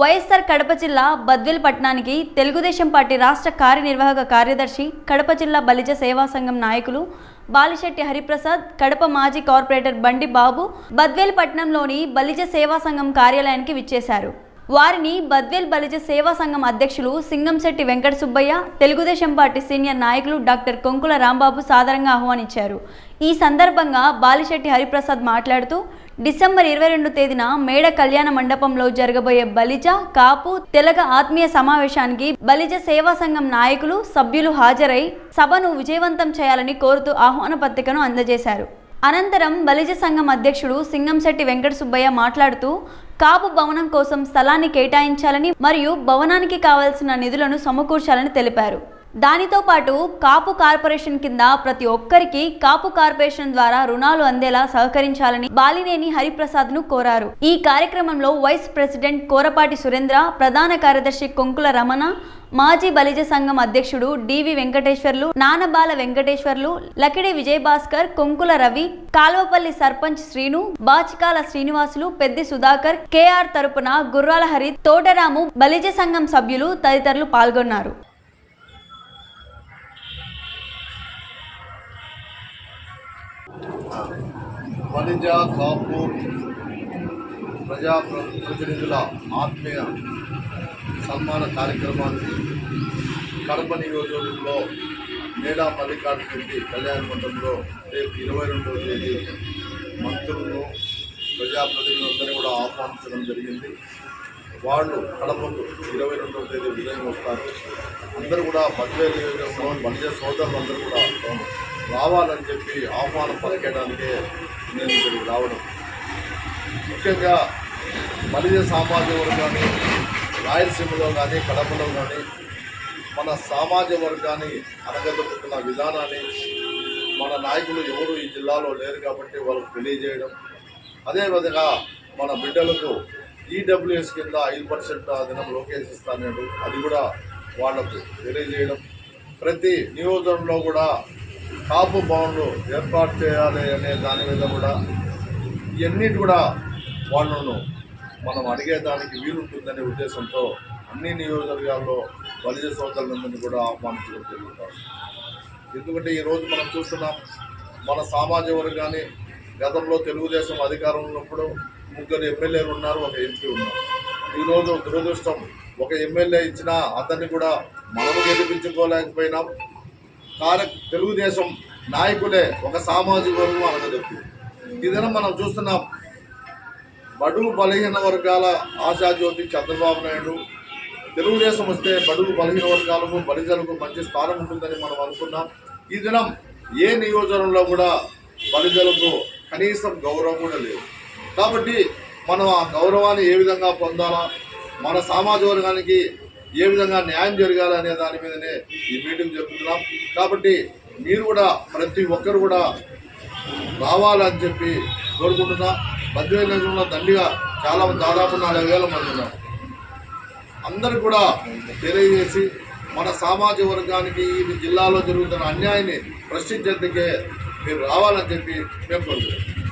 వైఎస్ఆర్ కడప జిల్లా బద్వేల్ పట్టణానికి తెలుగుదేశం పార్టీ రాష్ట్ర కార్యనిర్వాహక కార్యదర్శి కడప జిల్లా బలిజ సేవా సంఘం నాయకులు బాలిశెట్టి హరిప్రసాద్ కడప మాజీ కార్పొరేటర్ బండి బాబు బద్వేల్ పట్టణంలోని బలిజ సేవా సంఘం కార్యాలయానికి విచ్చేశారు. వారిని బద్వేల్ బలిజ సేవా సంఘం అధ్యక్షులు సింగంశెట్టి వెంకట సుబ్బయ్య తెలుగుదేశం పార్టీ సీనియర్ నాయకులు డాక్టర్ కొంకుల రాంబాబు సాదరంగా ఆహ్వానించారు. ఈ సందర్భంగా బాలిశెట్టి హరిప్రసాద్ మాట్లాడుతూ డిసెంబర్ ఇరవై రెండు తేదీన మేడ కళ్యాణ మండపంలో జరగబోయే బలిజ కాపు తెలగ ఆత్మీయ సమావేశానికి బలిజ సేవా సంఘం నాయకులు సభ్యులు హాజరై సభను విజయవంతం చేయాలని కోరుతూ ఆహ్వాన పత్రికను అందజేశారు. అనంతరం బలిజ సంఘం అధ్యక్షుడు సింగంశెట్టి వెంకట సుబ్బయ్య మాట్లాడుతూ కాపు భవనం కోసం స్థలాన్ని కేటాయించాలని మరియు భవనానికి కావాల్సిన నిధులను సమకూర్చాలని తెలిపారు. దానితో పాటు కాపు కార్పొరేషన్ కింద ప్రతి ఒక్కరికి కాపు కార్పొరేషన్ ద్వారా రుణాలు అందేలా సహకరించాలని బాలినేని హరిప్రసాద్ను కోరారు. ఈ కార్యక్రమంలో వైస్ ప్రెసిడెంట్ కోరపాటి సురేంద్ర ప్రధాన కార్యదర్శి కొంకుల రమణ మాజీ బలిజ సంఘం అధ్యక్షుడు D V Venkateswarlu Nanabala Venkateswarlu Lakidi Vijayabhaskar Konkula Ravi Kalvapalli sarpanch Srinu Bachikala Srinivasulu Peddi Sudhakar K R తరపున గుర్రాల హరి తోటరాము బలిజ సంఘం సభ్యులు తదితరులు పాల్గొన్నారు. వనిజ కాపు ప్రజా ప్రతినిధుల ఆత్మీయ సన్మాన కార్యక్రమానికి కడప నియోజకవర్గంలో మేడా మల్లికార్జున రెడ్డి కళ్యాణ మండపంలో రేపు ఇరవై రెండవ తేదీ మంత్రులను ప్రజాప్రతినిధులందరినీ కూడా ఆహ్వానించడం జరిగింది. వాళ్ళు కడపకు ఇరవై రెండవ తేదీ ఉదయం వస్తారు. అందరూ కూడా బద్వే నియోజకవర్గంలో బలిజ సోదరులు అందరూ కూడా రావాలని చెప్పి ఆహ్వానం పలికేయడానికే నేను ఇక్కడికి రావడం. ముఖ్యంగా మలిజ సామాజిక వర్గాన్ని రాయలసీమలో కానీ కడపలో కానీ మన సామాజ వర్గాన్ని అనగదొక్కుతున్న విధానాన్ని మన నాయకులు ఎవరు ఈ జిల్లాలో లేరు కాబట్టి వాళ్ళకు తెలియజేయడం. అదేవిధంగా మన బిడ్డలకు ఈడబ్ల్యూఎస్ కింద ఐదు పర్సెంట్ దినం లోకేష్ ఇస్తాడు అది కూడా వాళ్ళకు తెలియజేయడం. ప్రతి నియోజకంలో కూడా కాపు భవన్లు ఏర్పాటు చేయాలి అనే దాని మీద కూడా ఇవన్నిటి కూడా వాళ్ళను మనం అడిగేదానికి వీలుంటుందనే ఉద్దేశంతో అన్ని నియోజకవర్గాల్లో బలిజ సోదరులందరినీ కూడా ఆహ్వానించడం జరుగుతాం ఎందుకంటే ఈరోజు మనం చూస్తున్నాం మన సామాజిక వర్గాన్ని గతంలో తెలుగుదేశం అధికారంలో ఉన్నప్పుడు ముగ్గురు ఎమ్మెల్యేలు ఉన్నారు ఒక ఎంపీ ఉన్నారు. ఈరోజు దురదృష్టం ఒక ఎమ్మెల్యే ఇచ్చినా అతన్ని కూడా మనము గెలిపించుకోలేకపోయినాం. కారక్ తెలుగుదేశం నాయకులే ఒక సామాజిక వర్గం అనగదొక్కి ఇదైనా మనం చూస్తున్నాం బడుగు బలహీన వర్గాల ఆశాజ్యోతి చంద్రబాబు నాయుడు. తెలుగుదేశం వస్తే బడుగు బలహీన వర్గాలకు బలిజలకు మంచి స్థానం ఉంటుందని మనం అనుకున్నాం. ఈ దినం ఏ నియోజకవర్గంలో కూడా బలిజలకు కనీసం గౌరవం కూడా లేదు. కాబట్టి మనం ఆ గౌరవాన్ని ఏ విధంగా పొందాలా? మన సామాజిక వర్గానికి ఏ విధంగా న్యాయం జరగాలి అనే దాని మీదనే ఈ మీటింగ్ చెప్తున్నాం కాబట్టి మీరు కూడా ప్రతి ఒక్కరు కూడా రావాలని చెప్పి కోరుకుంటున్నా. పద్దెనిమిది నియోజకవర్గంలో దండిగా చాలా దాదాపు నాలుగు వేల మంది ఉన్నారు. అందరూ కూడా తెలియజేసి మన సామాజిక వర్గానికి ఈ జిల్లాలో జరుగుతున్న అన్యాయాన్ని ప్రశ్నించేందుకే మీరు రావాలని చెప్పి మేము కోరుకుంటున్నాం.